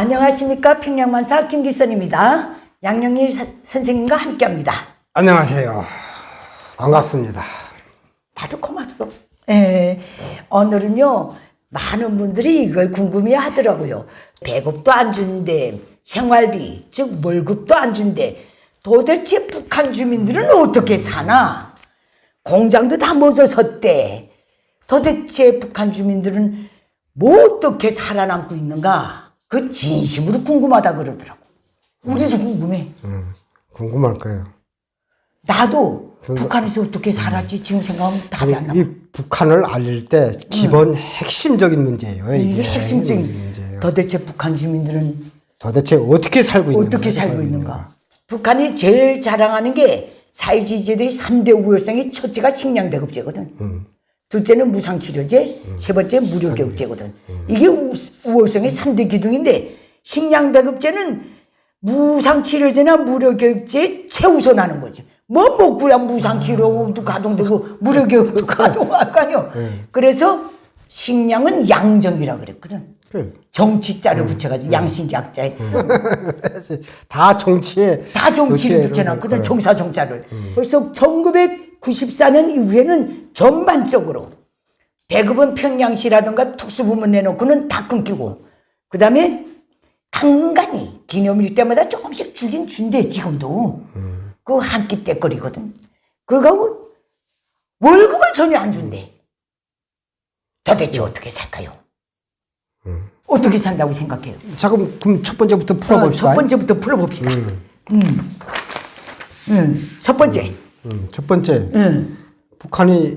안녕하십니까 평양만사 김길선입니다. 양영일 사- 선생님과 함께합니다. 안녕하세요. 반갑습니다. 나도 고맙소. 예, 오늘은요 많은 분들이 이걸 궁금해 하더라고요. 배급도 안 주는데 생활비 즉 월급도 안 준대. 도대체 북한 주민들은 어떻게 사나? 공장도 다 멎어섰대. 도대체 북한 주민들은 뭐 어떻게 살아남고 있는가? 그 진심으로 궁금하다 그러더라고. 우리도 궁금해. 궁금할 거예요. 나도 저도- 북한에서 어떻게 살았지 지금 생각하면 답이 안 나. 이 북한을 알릴 때 기본 핵심적인 문제예요. 이게 이게 핵심적인 문제예요. 도대체 북한 주민들은 도대체 어떻게 살고 있는가? 어떻게 살고 있는가? 북한이 제일 자랑하는 게 사회주의제도의 3대 우월성의 첫째가 식량 배급제거든. 둘째는 무상치료제, 세 번째 무료교육제거든. 이게 우, 월성의 삼대 기둥인데 식량배급제는 무상치료제나 무료교육제 최우선 하는 거지. 뭐 먹고야 무상치료도 가동되고 무료교육도 그러니까. 가동할 거 아니요. 네. 그래서 식량은 양정이라 그랬거든. 정치자를 음. 붙여가지고 음. 양식 약자에 음. 다 정치에 다 정치를 붙여놨거든. 정사 정자를. 음. 벌써 1900 94년 이후에는 전반적으로 배급은 평양시라든가 특수부문 내놓고는 다 끊기고 그 다음에 간간히 기념일 때마다 조금씩 주긴 준대 지금도 그 음. 그한 끼 때거리거든 그러고 월급을 전혀 안 준대 도대체 어떻게 살까요? 음. 어떻게 산다고 생각해요? 자 그럼, 그럼 첫 번째부터 어, 풀어봅시다 어, 첫 번째부터 풀어봅시다 음. 음. 음. 첫 번째 음, 첫 번째 음. 북한이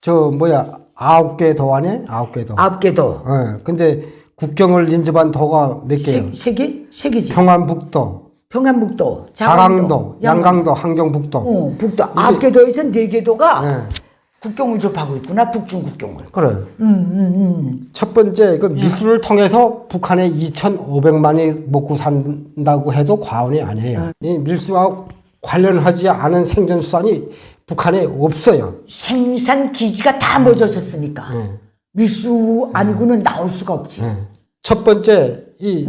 저 뭐야 아홉 개 도 안에 아홉 개 도. 아홉 개도. 어, 근데 국경을 인접한 도가 몇 개요? 세, 세 개? 세 개지. 평안북도, 평안북도, 자강도, 양강도, 한경북도. 어, 북도. 아홉 개 도에서 네개 도가 네. 국경을 접하고 있구나. 북중 국경을. 그래. 음, 첫 번째 그 미술을 통해서 북한에 2,500만이 먹고 산다고 해도 과언이 아니에요. 이 밀수와 관련하지 않은 생존수산이 북한에 없어요. 생산 기지가 다 멎어졌으니까. 밀수 아니고는 나올 수가 없지. 첫 번째 이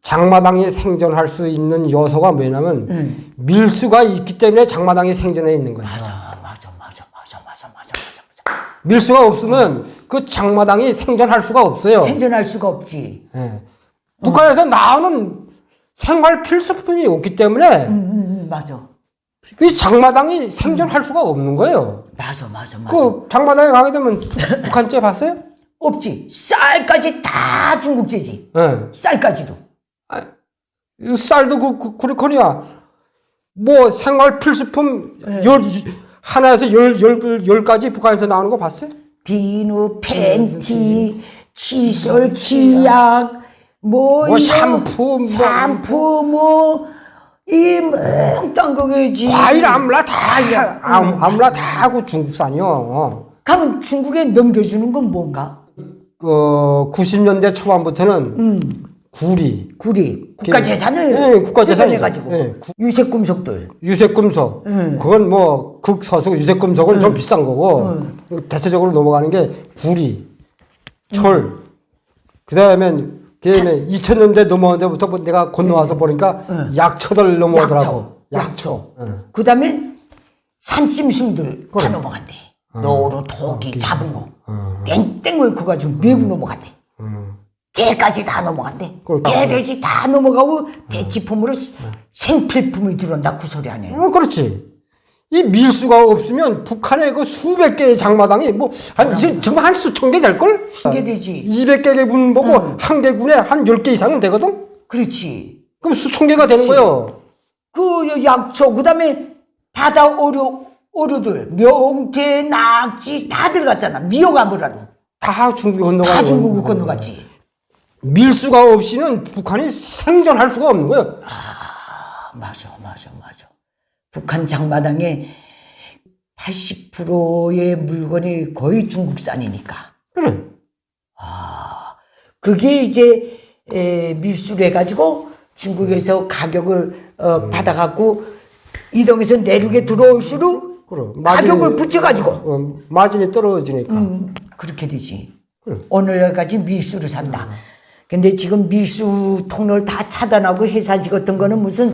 장마당이 생존할 수 있는 요소가 뭐냐면 밀수가 있기 때문에 장마당이 생존해 있는 거예요. 맞아, 맞아, 맞아, 맞아, 맞아, 맞아, 맞아. 밀수가 없으면 그 장마당이 생존할 수가 없어요. 생존할 수가 없지. 예. 북한에서 나오는 생활 필수품이 없기 때문에 음, 음, 음, 맞아. 그 장마당이 생존할 수가 없는 거예요. 맞아, 맞아, 맞아. 그 장마당에 가게 되면 북- 북한제 봤어요? 없지. 쌀까지 다 중국제지. 예. 쌀까지도. 이 쌀도 그, 그, 그렇거니와 뭐 생활 필수품 네. 열 하나에서 열, 열, 열 가지 북한에서 나오는 거 봤어요? 비누, 팬티, 칫솔, 치약, 뭐, 뭐 이거, 샴푸, 뭐 샴푸, 뭐, 이 몽땅 거기지. 과일 아무나 다 아무, 아무나 다 하고 중국산이요. 가면 중국에 넘겨주는 건 뭔가? 그 90년대 초반부터는 음. 구리, 구리, 국가 재산을 예, 국가 재산이죠. 해가지고 예, 구- 유색 금속들. 유색금속. 그건 뭐 극소수 유색금속은 좀 비싼 거고 대체적으로 넘어가는 게 구리, 철. 그다음에 그다음에 2000년대 넘어온 데부터 뭐 내가 건너와서 보니까 약초들 넘어오더라고. 약초. 예. 그 다음에 산짐승들 다 넘어간대. 노루, 토끼, 잡은 거. 땡땡을 커가지고 매고 넘어간대. 개까지 다 넘어간대. 개, 돼지 다 넘어가고 대치품으로 생필품이 들어온다 그 소리 아니에요. 어, 그렇지. 이 밀수가 없으면 북한의 그 수백 개의 장마당이 뭐, 한, 지금 정말 한 수천 개 될 걸? 수개 되지. 200개 군 보고 한개 군에 한 10개 이상은 되거든? 그렇지. 그럼 수천 개가 되는 거예요. 그 약초, 그 다음에 바다 어류, 어류들, 명태, 낙지 다 들어갔잖아. 미역아 뭐라도. 다 중국에 건너가는 다. 중국을 건너갔지. 밀수가 없이는 북한이 생존할 수가 없는 거예요. 아, 맞아, 맞아, 맞아. 북한 장마당에 80%의 물건이 거의 중국산이니까. 그래. 그게 이제 에, 밀수를 해가지고 중국에서 가격을 어, 받아갖고 이동해서 내륙에 들어올수록 그래. 가격을 붙여가지고 어, 마진이 떨어지니까. 음, 그렇게 되지. 그래. 오늘까지 밀수를 산다. 근데 지금 밀수 통로를 다 차단하고 회사 짓었던 거는 무슨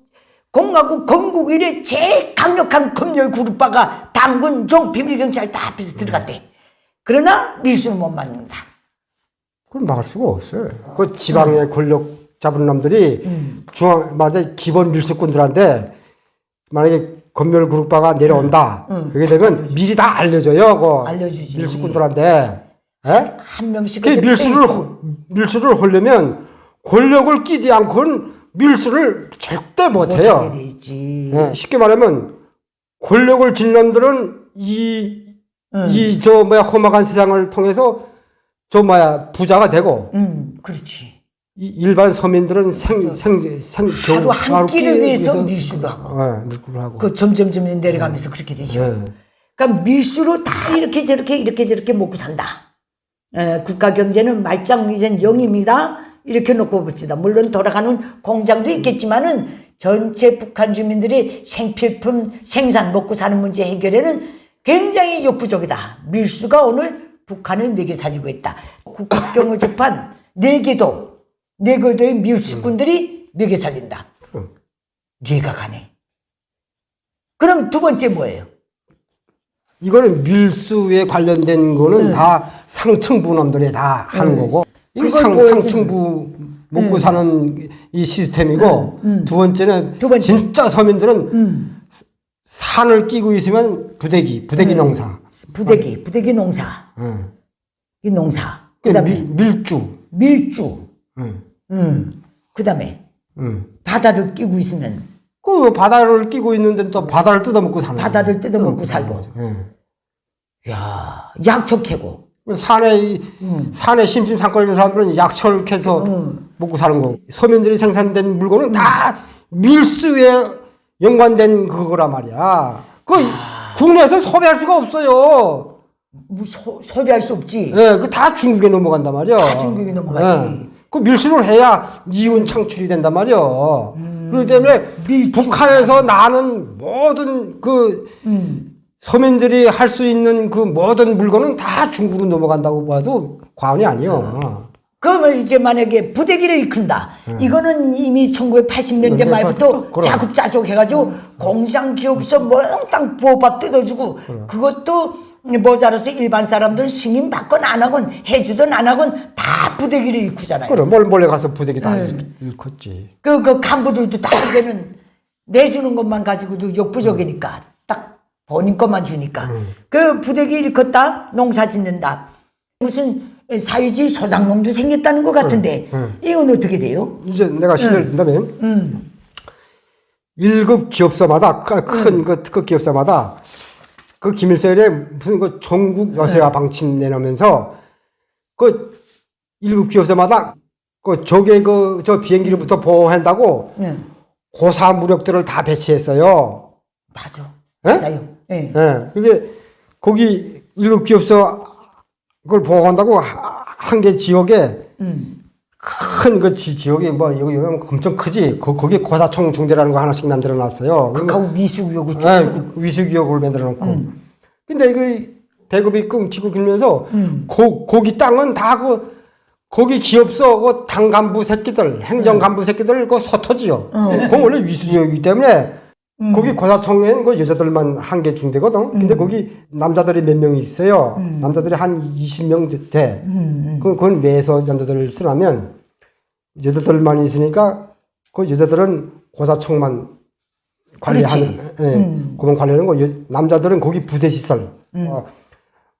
공화국 건국 이래 제일 강력한 검열 그룹바가 당군, 종, 비밀경찰 다 앞에서 들어갔대. 그러나 밀수는 못 막는다. 그건 막을 수가 없어요. 그 지방의 권력 잡은 놈들이 중앙 말하자 기본 밀수꾼들한테 만약에 검열 그룹바가 내려온다. 그게 되면 미리 다 알려줘요. 그 알려주지. 밀수꾼들한테. 예? 한 명씩 그 밀수를 밀수를 하려면 권력을 끼지 않고는 밀수를 절대 못 못하게 해요. 돼 있지. 예, 쉽게 말하면 권력을 진 놈들은 이이저 뭐야 험악한 세상을 통해서 저 뭐야 부자가 되고 음, 그렇지. 이 일반 서민들은 생 생생 하루 한 끼를 위해서 밀수를 하고. 예, 밀수를 하고. 그 점점점 내려가면서 그렇게 되죠. 예. 그러니까 밀수로 다 이렇게 저렇게 이렇게 저렇게 먹고 산다. 에, 국가 경제는 말짱 이젠 영입니다. 이렇게 놓고 봅시다. 물론 돌아가는 공장도 있겠지만은 전체 북한 주민들이 생필품 생산 먹고 사는 문제 해결에는 굉장히 역부족이다. 밀수가 오늘 북한을 먹여 살리고 있다. 국경을 접한 네 개도 네 개도의 밀수꾼들이 먹여 살린다. 뇌가 가네. 그럼 두 번째 뭐예요? 이거는 밀수에 관련된 거는 다 상층부 놈들이 다 하는 거고 이 네. 그걸 상, 상층부 먹고 사는 이 시스템이고 두 번째는 두 번째. 진짜 서민들은 산을 끼고 있으면 부대기 부대기 농사 부대기, 부대기 농사. 응. 이 농사. 그그 다음에 밀, 밀주 밀주. 응. 음. 그 다음에 응. 바다를 끼고 있으면 그 바다를 끼고 있는데 또 바다를 뜯어먹고 사는 바다를. 뜯어먹고 살고. 예. 야 약초 캐고. 산에 이- 산에 심심산골 사람들은 약초를 캐서 먹고 사는 거. 서민들이 생산된 물건은 다 밀수에 연관된 그거란 말이야. 그 국내에서 소비할 수가 없어요. 뭐 소, 소비할 수 없지. 예, 그다 중국에 넘어간단 말이야. 다 중국에 넘어가지. 예. 그 밀수를 해야 이윤 창출이 된단 말이야. 그렇기 때문에 음. 밀주. 북한에서 나는 모든 그 음. 서민들이 할 수 있는 그 모든 물건은 다 중국으로 넘어간다고 봐도 과언이 아니요. 그러면 이제 만약에 부대기를 일큰다. 이거는 이미 1980년대 네, 말부터 그럼. 자급자족 해가지고 공장 기업서 몽땅 부업밥 뜯어주고 그것도 모자라서 일반 사람들 승인 받건 안 하건 해주든 안 하건 다 부대기를 일구잖아요. 그래, 몰 몰래 가서 부대기 다 네. 일- 일컸지. 그, 그 간부들도 다 이제는 내주는 것만 가지고도 역부족이니까 딱 본인 것만 주니까 그 부대기 일컸다 농사 짓는다 무슨 사회주의 소장농도 생겼다는 것 같은데 이건 어떻게 돼요? 이제 내가 실례를 든다면 일급 기업사마다 큰 그 특급 기업사마다 그 김일성에 무슨 그 전국 여세와 방침 내놓으면서 그 일급 기업사마다 그 적의 그 저 비행기로부터 보호한다고 응. 고사 무력들을 다 배치했어요. 맞아. 예? 맞아요. 예. 예. 그게 거기 일급 기업서 그걸 보호한다고 한 개 지역에 음. 큰그 지역이 뭐 여기 여기 엄청 크지. 거, 거기 고사총 중대라는 거 하나씩 만들어 놨어요. 극하고 미수구역을 쭉. 예, 위수기역을 만들어 놓고. 근데 이거 배급이 끊기고 그러면서 고, 거기 땅은 다 그 거기 기업서 그 당 간부 새끼들, 행정 간부 새끼들 그 서터지요. 그건 원래 위수지역이기 때문에 거기 고사총에는 그 여자들만 한 개 중대거든. 근데 거기 남자들이 몇 명 있어요. 남자들이 한 20명 돼. 그 그건 왜서 남자들을 쓰냐면 여자들만 있으니까 그 여자들은 고사총만 관리하는, 예, 그만 관리하는 거. 여- 남자들은 거기 부대 시설, 어,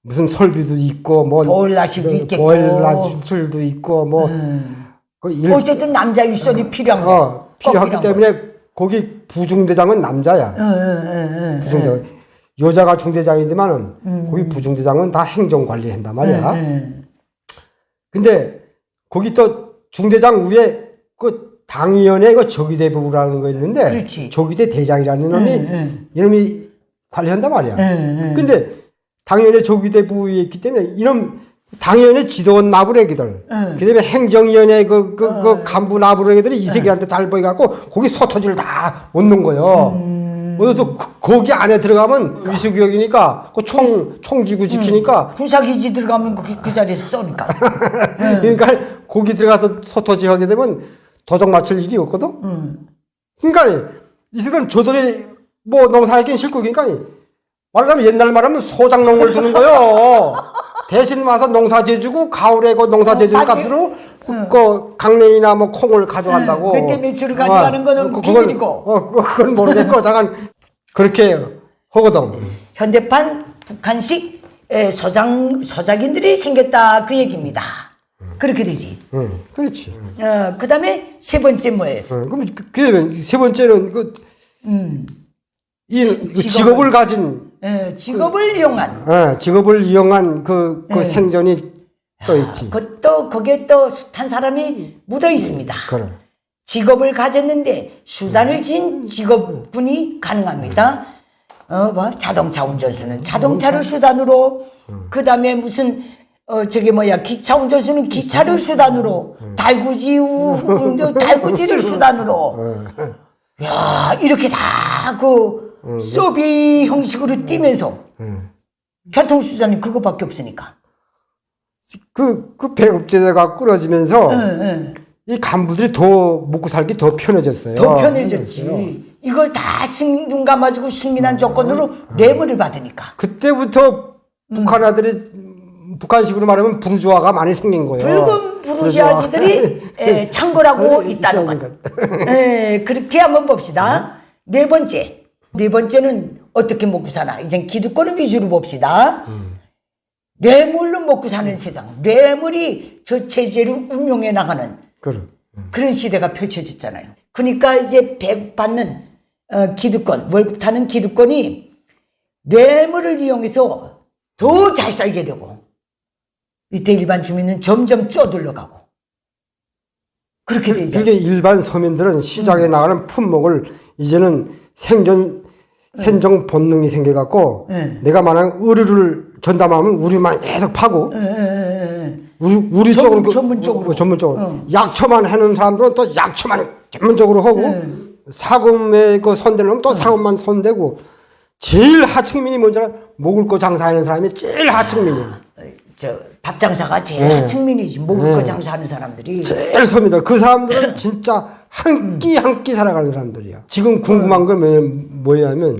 무슨 설비도 있고, 뭐 보일러실도 그 있겠고. 보일러실도 있고, 뭐그 일, 어쨌든 남자 일선이 필요한 거. 어, 필요하기 때문에 거기 부중대장은 남자야. 거. 응, 응, 응, 응. 부중대장. 여자가 중대장이지만은 거기 부중대장은 다 행정 관리한단 말이야. 응. 근데 거기 또 중대장 위에 그 당위원회 그 조기대부라는 거 있는데 그렇지. 조기대 대장이라는 놈이 응. 이놈이 관리한단 말이야. 응, 근데 당연히 조기대부에 있기 때문에 이놈 당연히 지도원 나부레기들, 응. 그다음에 행정위원회 그, 그, 그 간부 나부레기들이 이 새끼한테 잘 보여갖고 거기 소토지를 다 얻는 거요. 어디서 그- 거기 안에 들어가면 위수구역이니까 그 총 총지구 지키니까 군사기지 들어가면 그, 그 자리에서 쏘니까. 그러니까 거기 들어가서 소토지 하게 되면 도적 맞출 일이 없거든. 그러니까 이슬은 저들이 뭐 농사하기는 싫고 그러니까 말하자면 옛날 말하면 소장농을 두는 거요. 대신 와서 농사 지어주고 가을에 그 농사 지어주는 맞지. 값으로 그, 그 강냉이나 뭐 콩을 가져간다고. 몇개 며칠을 가져가는 거는 그- 비밀이고. 어, 그- 그건 모르겠고 잠깐 그렇게 하거든. 현대판 북한식 에, 소장 소작인들이 생겼다 그 얘기입니다. 그렇게 되지. 응, 그렇지. 어, 그다음에 세 번째 뭐예요? 어, 그럼 그, 그다음에 세 번째는 그, 이 지- 그 직업을 가진 에, 직업을 이용한 어, 직업을 이용한 그, 그 네. 생존이 또 있지. 그것도 거기에 또 숱한 사람이 묻어 있습니다. 그래. 직업을 가졌는데 수단을 진 직업군이 가능합니다. 어, 뭐 자동차 운전수는 자동차를 수단으로, 그 다음에 무슨 어 저게 뭐야 기차 운전수는 기차를 수단으로, 달구지 우 우- 달구지를 수단으로. 야 이렇게 다 그 소비 형식으로 뛰면서 교통수단이 그거밖에 없으니까. 그, 그 배급제가 끊어지면서 응, 응. 이 간부들이 더 먹고 살기 더 편해졌어요. 더 편해졌지. 이걸 다 승, 눈 감아주고 승인한 조건으로 뇌물을 받으니까. 그때부터 북한 아들이 음, 북한식으로 말하면 부르주아가 많이 생긴 거예요. 붉은 부르주아지들이 에, 창궐하고 있다는 것. 에, 그렇게 한번 봅시다. 네 번째. 네 번째는 어떻게 먹고 사나. 이제 기득권을 위주로 봅시다. 뇌물로 먹고 사는 세상. 뇌물이 저 체제를 운용해 나가는 그래. 그런 시대가 펼쳐졌잖아요. 그러니까 이제 배급받는 어, 기득권, 월급 타는 기득권이 뇌물을 이용해서 더 잘 살게 되고 이때 일반 주민은 점점 쪼들러가고 그렇게 되죠. 그게 일반 서민들은 시장에 나가는 품목을 이제는 생존 생존 본능이 생겨갖고 네. 내가 만약 의류를 전담하면 의류만 계속 파고 예, 예. 우리, 우리 전문- 쪽으로 그- 전문적으로. 어, 전문적으로 어. 약초만 해놓은 사람들은 또 약초만 전문적으로 하고 네. 사금에 그 손대는 또 사금만 손대고 제일 하층민이 뭔지 알아? 먹을 거 장사하는 사람이 제일 하층민이야. 저 밥장사가 제일 네. 하층민이지 먹을 네. 거 장사하는 사람들이 제일 서민들 그 사람들은 진짜 한 끼 한 끼 살아가는 사람들이야. 지금 궁금한 건 뭐- 뭐냐면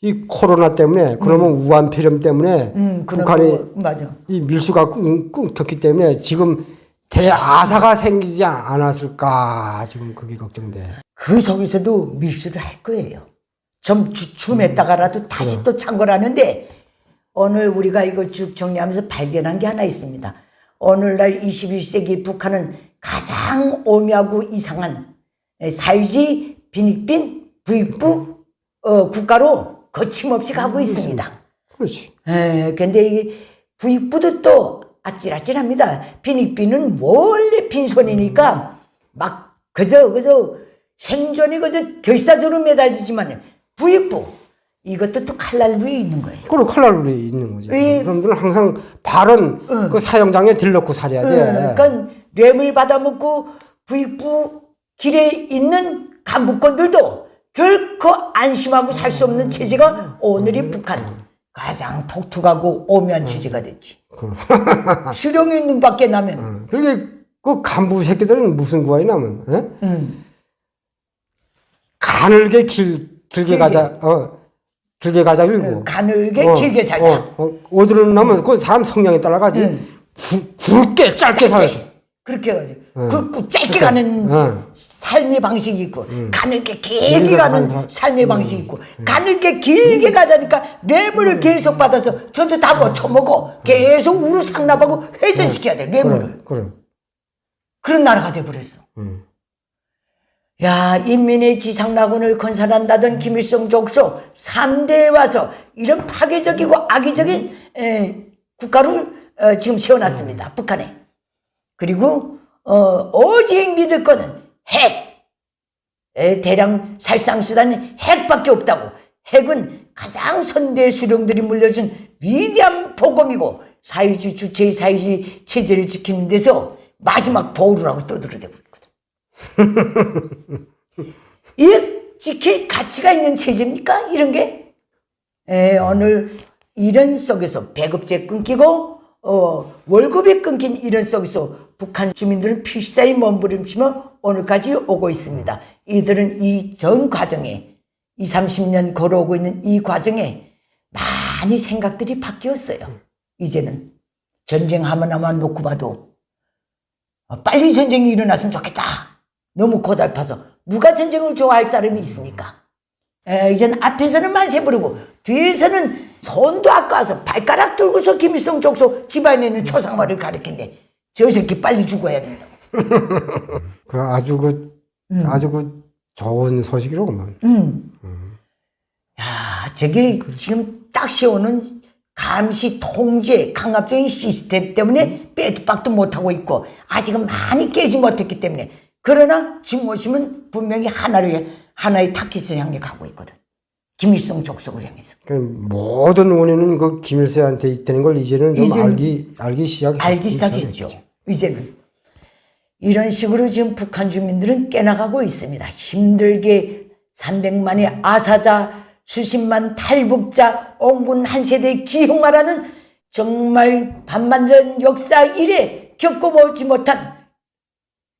이 코로나 때문에 그러면 우한 폐렴 때문에 음, 그런 북한이 거, 맞아. 이 밀수가 끊- 끊겼기 때문에 지금 대아사가 생기지 않았을까 지금 그게 걱정돼. 그 속에서도 밀수를 할 거예요. 좀 주춤했다가라도 다시 또 창궐하는데 오늘 우리가 이걸 쭉 정리하면서 발견한 게 하나 있습니다. 오늘날 21세기 북한은 가장 오묘하고 이상한 사유지 빈익빈 부익부 어, 국가로 거침없이 가고 있습니다. 그렇지. 에, 근데 이 부익부도 또 아찔아찔합니다. 빈익빈은 원래 빈손이니까 막 그저 그저 생존이 그저 결사적으로 매달리지만 부익부 이것도 또 칼날 위에 있는 거예요. 그리고 칼날이 있는 거지. 예. 그럼들은 항상 발은 그 사형장에 들넣고 살아야 돼. 그러니까 뇌물 받아먹고 부익부 길에 있는 간부권들도 결코 안심하고 살 수 없는 체제가 오늘의 북한 가장 독특하고 오묘한 체제가 됐지. 수령의 눈밖에 나면 그게 그 간부 새끼들은 무슨 구하이 나면 예? 음. 가늘게 길 길게 가자. 어. 길게 가자 일고. 가늘게 어, 길게 살자. 어, 어, 어디로 나면 그 사람 성향에 따라 가지. 응. 굵- 굵게 짧게 살아야 돼. 그렇게 가지. 굵고 짧게 그러니까, 가는 응. 삶의 방식이 있고, 가늘게 길게 길게 가는 가는 사- 삶의 방식이 있고, 가늘게 길게 가자니까 뇌물을 계속 받아서 저도 다못 처먹어. 계속 우르 상납하고 회전시켜야 돼, 뇌물을. 그래. 그래. 그런 나라가 돼버렸어. 음. 야, 인민의 지상낙원을 건설한다던 김일성 족소 3대에 와서 이런 파괴적이고 악의적인 에, 국가를 어, 지금 세워놨습니다. 북한에. 그리고 어, 오직 믿을 거는 핵. 에, 대량 살상수단은 핵밖에 없다고. 핵은 가장 선대 수령들이 물려준 위대한 복음이고 사회주의 주체의 사회주의 체제를 지키는 데서 마지막 보루라고 떠들어대고 있거든. 이 지킬 가치가 있는 체제입니까? 이런 게? 에, 오늘 이런 속에서 배급제 끊기고 어, 월급이 끊긴 이런 속에서 북한 주민들은 필사히 몸부림치며 오늘까지 오고 있습니다. 이들은 이 전 과정에 20, 30년 걸어오고 있는 이 과정에 많이 생각들이 바뀌었어요. 이제는 전쟁 하나만 놓고 봐도 어, 빨리 전쟁이 일어났으면 좋겠다. 너무 고달파서 누가 전쟁을 좋아할 사람이 있습니까? 에, 이제는 앞에서는 만세 부르고 뒤에서는 손도 아까워서 발가락 들고서 김일성 족소 집안에 있는 초상화를 가리킨대. 저 새끼 빨리 죽어야 된다. 그 아주 그 아주 그 좋은 소식이로구만. 야, 저게 지금 딱 세우는 감시 통제 강압적인 시스템 때문에 빼도 박도 못하고 있고 아직은 많이 깨지 못했기 때문에 그러나 진모심은 분명히 하나를 하나의 타깃을 향해 가고 있거든. 김일성 족속을 향해서. 그 모든 원인은 그 김일성한테 있다는 걸 이제는 좀 이제는 알기 알기 시작 알기 시작했죠. 이제는 이런 식으로 지금 북한 주민들은 깨나가고 있습니다. 힘들게 300만의 아사자, 수십만 탈북자, 온군 한 세대 기흉하라는 정말 반만년 역사 이래 겪어보지 못한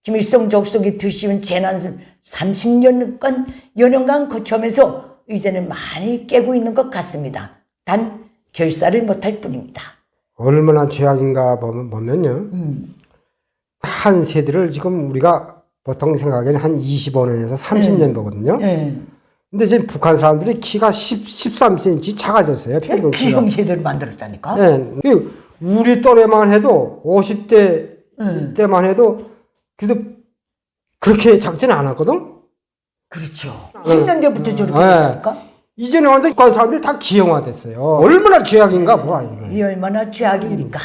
김일성 족속이 드시운 재난을 30년간 연연간 거쳐오면서 이제는 많이 깨고 있는 것 같습니다. 단 결사를 못할 뿐입니다. 얼마나 죄악인가 보면, 보면요. 한 세대를 지금 우리가 보통 생각에는 한 25년에서 30년 보거든요. 예. 근데 지금 북한 사람들이 키가 10, 13cm 작아졌어요. 평균 키가. 기형 제대로 만들었다니까. 예. 그 우리 또래만 해도 50대 때만 해도 그래도 그렇게 작지는 않았거든. 그렇죠. 10년대부터 저렇게 예. 되니까 이제는 완전 북한 사람들이 다 기형화됐어요. 얼마나 죄악인가 뭐야 이거. 이 얼마나 죄악입니까?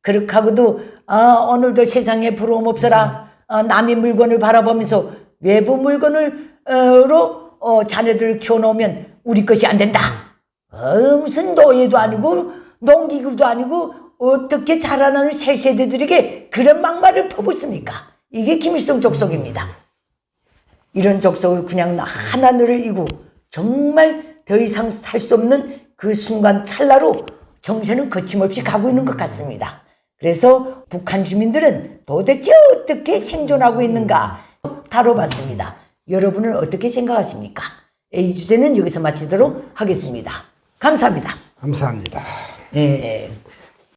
그렇게 하고도 아, 오늘도 세상에 부러움 없어라. 아, 남의 물건을 바라보면서 외부 물건을로 어, 자녀들을 키워놓으면 우리 것이 안 된다. 어, 무슨 노예도 아니고 농기구도 아니고 어떻게 자라나는 새 세대들에게 그런 막말을 퍼붓습니까? 이게 김일성 족속입니다. 이런 족속을 그냥 하나늘을 이고 정말 더 이상 살 수 없는 그 순간 찰나로 정세는 거침없이 가고 있는 것 같습니다. 그래서 북한 주민들은 도대체 어떻게 생존하고 있는가 다뤄봤습니다. 여러분은 어떻게 생각하십니까? 이 주제는 여기서 마치도록 하겠습니다. 감사합니다. 감사합니다. 네.